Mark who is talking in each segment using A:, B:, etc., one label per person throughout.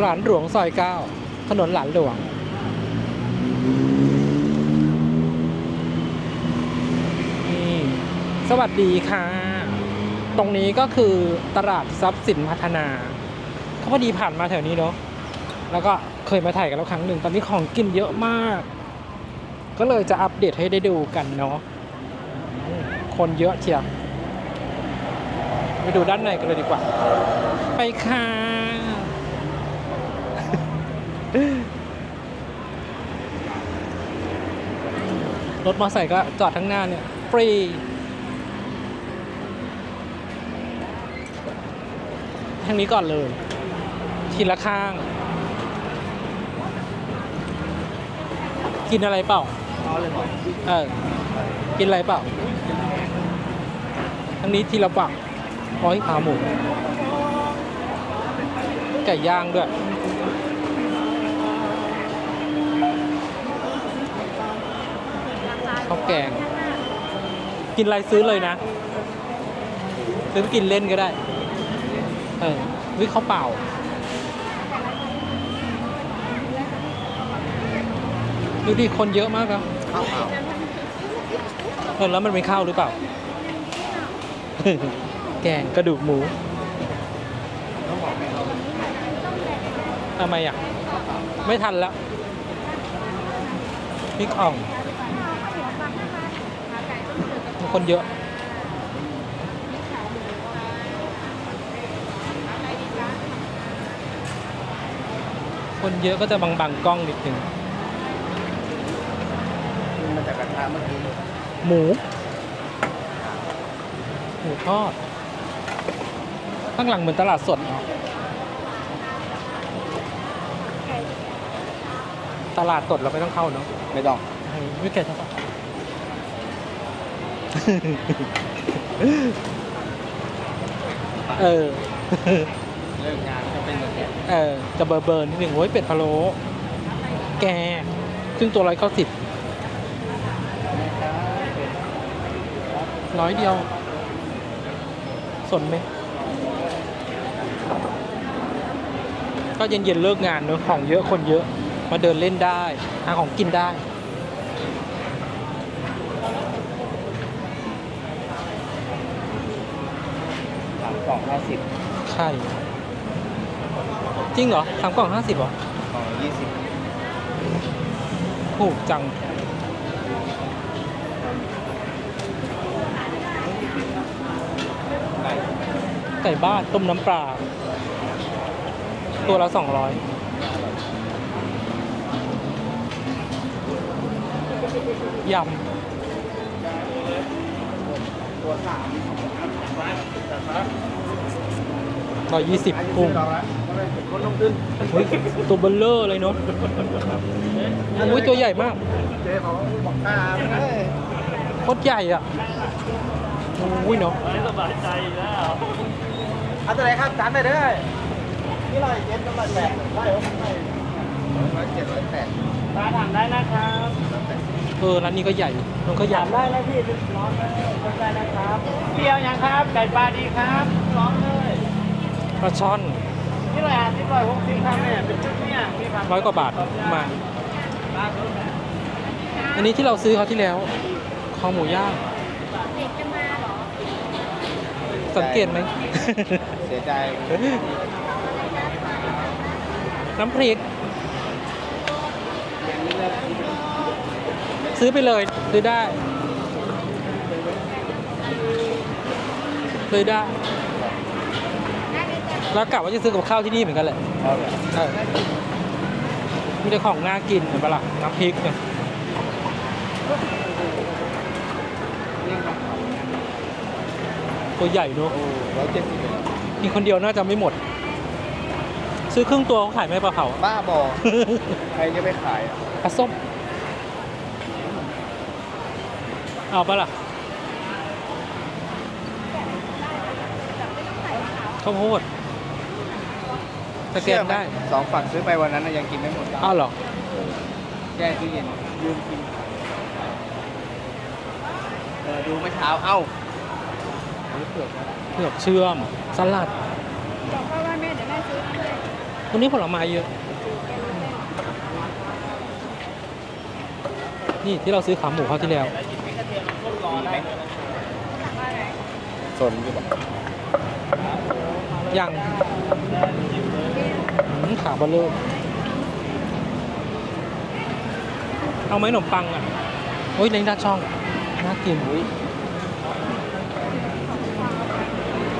A: หลานหลวงซอยเก้าถนนหลานหลวง นี่สวัสดีค่ะ ตรงนี้ก็คือตลาดทรัพย์สินพัฒนาเขาพอดีผ่านมาแถวนี้เนาะแล้วก็เคยมาถ่ายกันแล้วครั้งหนึ่งตอนนี้ของกินเยอะมาก ก็เลยจะอัปเดตให้ได้ดูกันเนาะคนเยอะเชียวไปดูด้านในกันเลยดีกว่า ไปค่ะ รถมอเตอร์ไซค์ก็จอดทั้งหน้าเนี่ย ฟรี ทางนี้ก่อนเลย ทีละข้าง กินอะไรเปล่า
B: เออ
A: กินอะไรเปล่า ทางนี้ทีละปักร้อยขาหมู ไก่ย่างด้วย แกง กินอะไรซื้อเลยนะ ซื้อไปกินเล่นก็ได้ เออวิข้าวเปล่า ดูดิคนเยอะมากนะ
B: ข้าวเปล่า
A: เออแล้วมันเป็นข้าวหรือเปล่า แกงกระดูกหมู
B: ต้องบอกแม่เรา
A: ทำไมอะ ไม่ทันแล้วพริกอ่องมี คนเยอะ คนเยอะก็จะบังบังๆกล้องนิดหนึ่ง
B: กินมาจากกระทะเมื่อกี้
A: หมู หมูทอด ข้างหลังเหมือนตลาดสดเนาะตลาดสดเราไม่ต้องเข้าเนาะ
B: ไม่ต้อง
A: ไม่เกิดเท่าไหร่ เออ
B: เลิกงานก็เป็นแบบนี้
A: เออ จะเบอร์เบอร์นิดหนึ่งโอ้ยเป็ดพะโล้แก ซึ่งตัวร้อยเก้าสิบร้อยเดียว สนไหม ก็เย็นๆเลิกงานเนอะของเยอะคนเยอะ มาเดินเล่นได้หาของกินได้
B: สามก ล่องห้าสิบ
A: ใช่ จริงเหรอสามกล่องห้าสิบเหรอก
B: ล่องยี่สิบ
A: ถูกจัง
B: ไก่
A: ไก่บ้านต้มน้ำปลา ตัวละสองร้อยยำ
B: ตัวสาม
A: ร้อยยี่สิบกุ้ง
B: คนลงขึ้น
A: เฮ้ยตัวเบลเลอร์เลยเนาะอุ้ยตัวใหญ่มาก
B: เจ๊เขาบอกกล้าเฮ้ย
A: โคตรใหญ่อะอุ้ยเนาะ
B: เอาตัวไหนครับจานไปเด้อนี่ร้อยเจ็ดร้อยแปดได้เหรอไม่ร้อยเจ็ดร้อยแปด
C: ตาถามได้นะครับ
A: เออร้านนี้ก็ใหญ่มันก็ใหญ่
C: ถามได้นะพี่ร้อนเลยได้นะครับเปรี้ยวยังครับไก่ปลาดีครับร้อนเลย
A: ปลาช่อน
C: นี่ร้อยห้าสิบร้อยหกสิบครับเนี่ยเป็นชุดเนี่ยพี่ครับ
A: ร้อยกว่าบาทมาอันนี้ที่เราซื้อเขาวที่แล้วคอหมูย่างสังเกตไหม
B: เสียใจ
A: น้ำพริก ซื้อไปเลยซื้อได้ซื้อได้ แล้วกะว่าจะซื้อกับข้าวที่นี่เหมือนกันแหละ
B: เอาเลย
A: เออมีแต่ของน่ากินเห็นปะล่ะน้ำพริกเนี่ยตัวใหญ่เนอะ
B: โอ้ร้อยเจ็ดสิบ
A: กินคนเดียวน่าจะไม่หมด ซื้อครึ่งตัวเขาขายไหมปลาเผา
B: บ้าบอ ใครจะไปขายอะ
A: ปลาส้ม เอาปะล่ะข้าวโพด สแกนได้
B: สองฝั่งซื้อไปวันนั้นน่ะยังกินไม่หมด
A: อ้าวเหรอ
B: แช่ตู้เย็นยืมกินเออดูเมื่อเช้าเอ้าเฮ้ยเผือกนะ
A: เผือกเชื่อม สลัด
D: บอกพ่อว่าแม่เดี๋ยวแม่ซื้อให้
A: วันนี้ผลไม้เยอะ นี่ที่เราซื้อขาหมูเขาวที่แล้ว
B: สนอยู่แบบ
A: ยังอืม ขาเบลเลอร์เอาไหมขนมปังอะโอ้ยเล้งด้าช่อง น่ากิน
B: อุ้ย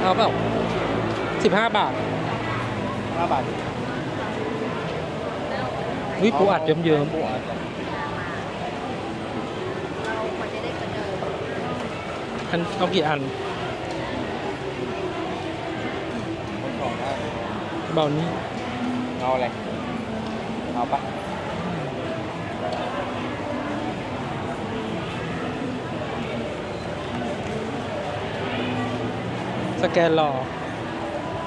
A: เอาเปล่าสิบห้าบาท
B: ห้าบาท
A: วิปูอัดเยิ้ม
B: ปูอัด
A: ๆอันเอากี่อัน
B: คนของได้
A: เบานี้
B: เอาอะไร เอาปะ
A: สแกนรอ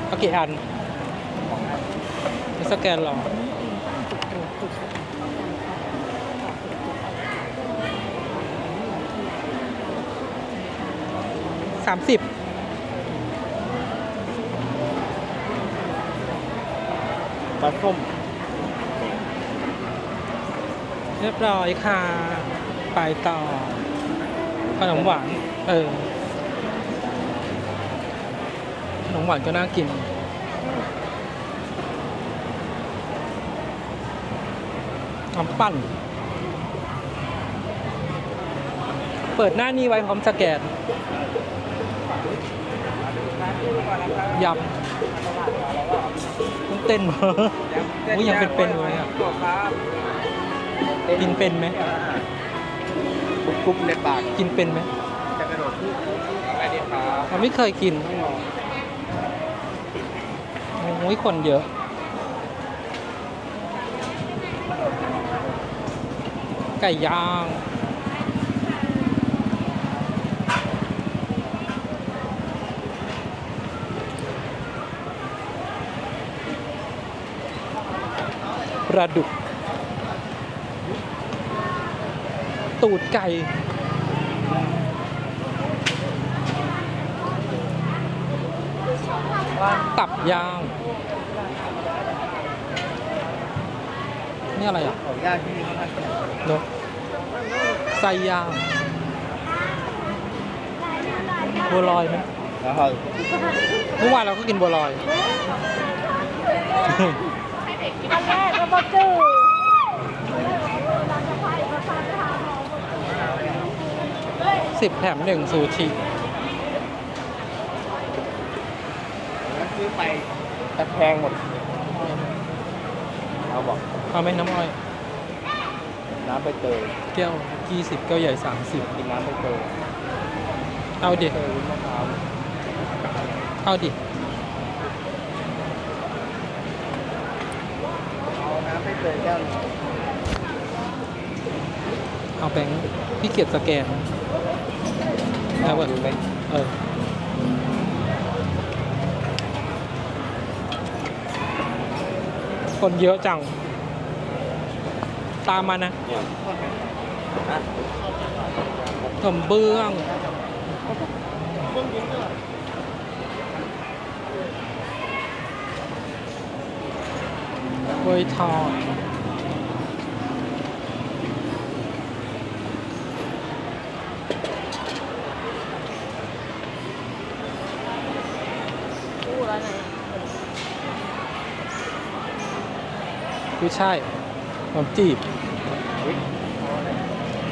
A: เอากี่อัน สแกนรอสามสิบ
B: ปลาส้ม
A: เรียบร้อยค่ะ ไปต่อ ขนมหวาน เออ ขนมหวานก็น่ากิน น้ำปั่น เปิดหน้านี้ไว้พร้อมสแกนยำ เต้นมาอุ๊ยยังเป็นๆอยู่เลยอะกินเป็นไหม
B: กุ๊บกุ๊บในปาก
A: กินเป็นไหม
B: จะกระโดดขึ้นอะไรดีครับ
A: เราไม่เคยกินโอ้ยคนเยอะไก่ย่าง ปลาดุก ตูดไก่ ตับย่างนี่อะไรอะ
B: ของย่างที่นี่เขาทำกัน
A: เนอะไส้ย่างบัวลอยไหม
B: แล้วเขา
A: เมื่อวานเราก็กินบัวลอย
D: อันแรกก็บอกจืด
A: สิบแถมหนึ่งซูชิ
B: ซื้อไปตะแพงหมดเอาบอก
A: เอาไหมน้ำอ้อย
B: น้ำใบเตย
A: แก้วยี่สิบแก้วใหญ่สามสิบ
B: กินน้ำใบเตย
A: เอาดิ
B: เตยมะพร้าว
A: เอาดิ
B: เอาน้ำใบเตยแก้วหนึ่ง
A: เอาแบงค์พี่เกียรสแกนเอาเว้ย
B: ดูไหม
A: เออคนเยอะจัง ตามมานะ
B: เนี่ยฮะ
A: ขนมเบื้อง กล้วยทอด
D: กูแล้วไหน
A: กุ้ยช่ายขนมจีบ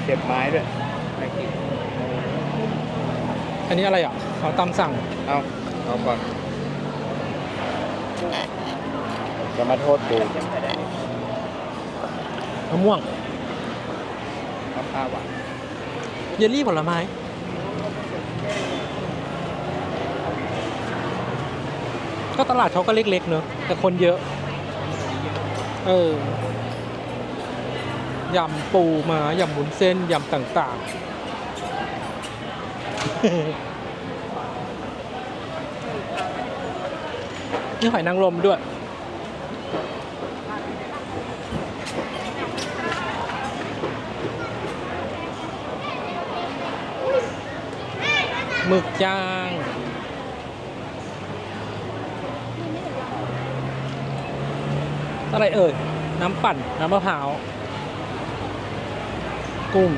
B: เก็บไม้ด้วย
A: อันนี้อะไรอะเขาตามสั่ง
B: เอา เอาก่อน จะมาโทษกู
A: มะม่วง
B: น้ำปลาหวาน
A: เยลลี่ผลไม้ ก็ตลาดเขาก็เล็กๆเนอะแต่คนเยอะ เออยำปูมายำบุนเส้นยำต่างๆนี่หอยนางรมด้วย หมึกย่าง อะไรเอ่ย น้ำปั่น น้ำมะพร้าว กุ้ง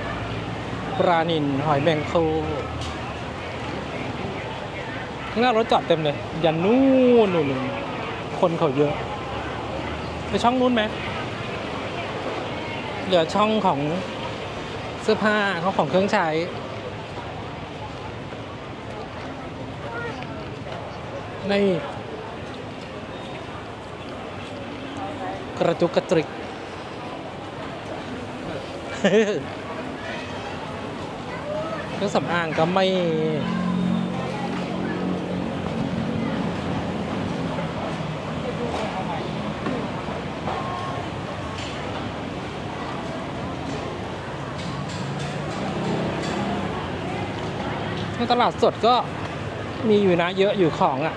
A: ปลานินหอยแมงโคข้างหน้ารถจอดเต็มเลย ยันนู่นนู่นนู่นคนเขาเยอะ ไปช่องนู้นไหม เหลือช่องของเสื้อผ้าเขาของเครื่องใช้ ในกระจุกกระตริก เครื่องสำอางก็ไม่ในตลาดสดก็มีอยู่นะเยอะอยู่ของอะ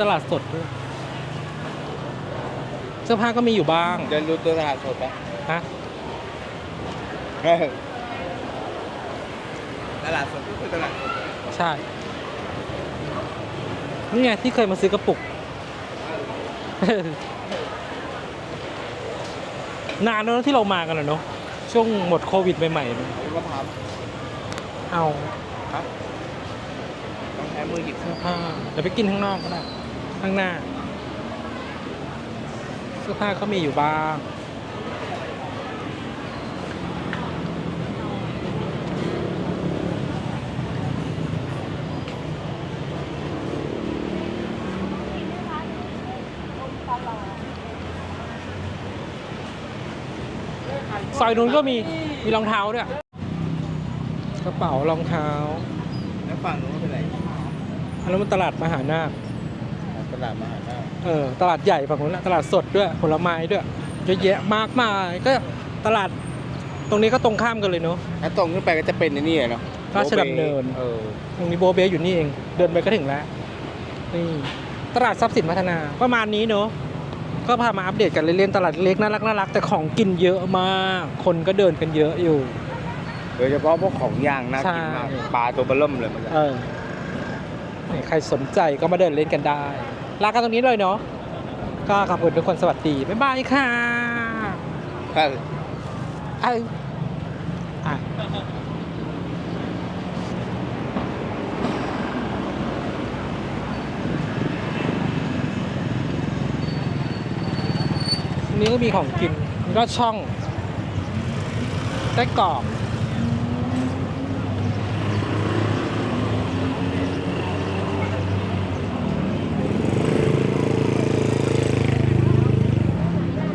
A: ตลาดสดด้วยเสื้อผ้าก็มีอยู่บ้าง
B: เดินดูตัวตลาดสดไหม
A: ฮะ
B: ตลาดสดคือตลาดสด
A: ใช่ นี่ไงที่เคยมาซื้อกระปุก นานแล้วนะที่เรามากันอะเนาะช่วงหมดโควิดใหม่ๆเนอะ
B: คุณมะพร้าว
A: เอา
B: ครับต้องใช้มือหยิบ
A: เสื้อผ้าเดี๋ยวไปกินข้างนอกก็ได้ ข้างหน้า เสื้อผ้าก็มีอยู่บ้างซอยนู้นก็มีมีรองเท้าด้วยกระเป๋ารองเท้า
B: แล้วฝั่งนู้นเป็นไร
A: อันนั้นมันตลาดมหานาค
B: ตลาดมหานาค
A: เออตลาดใหญ่ฝั่งนู้นนะตลาดสดด้วยผลไม้ด้วยเยอะแยะมากมายก็ตลาดตรงนี้ก็ตรงข้ามกันเลยเนาะ
B: ถ้าตรงขึ้นไปก็จะเป็นไอ้นี่เนาะ
A: ราชดำเนิน
B: เออ
A: ตรงนี้โบเบอยู่นี่เอง เดินไปก็ถึงแล้วนี่ตลาดทรัพย์สินพัฒนาประมาณนี้เนาะก็พามาอัปเดตกันเล่นๆตลาดเล็กน่ารักน่ารักแต่ของกินเยอะมาก คนก็เดินกันเยอะอยู่
B: โดยเฉพาะพวกของย่างน่ากินมาก
A: ใช่
B: ปลาตัวเบลเริ่มเลยมันจะ
A: เออนี่ใครสนใจก็มาเดินเล่นกันได้ ลากันตรงนี้เลยเนาะก็ขอบคุณทุกคนสวัสดี บ๊ายบายค่ะ
B: ถ้า
A: เอ้ยอะตรงนี้ก็มีของกินมีก็ช่องไส้กรอก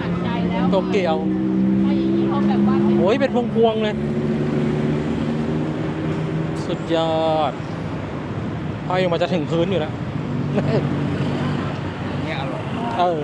D: ตัดใจแล้ว
A: โตเกียว
D: เพราะอย่างนี้เขาแบบว่าเป็น
A: โอ้ยเป็นพวงๆเลย สุดยอดพอยังมาจะถึงพื้นอยู่แล้ว
B: เนี่ยอร่อย
A: เออ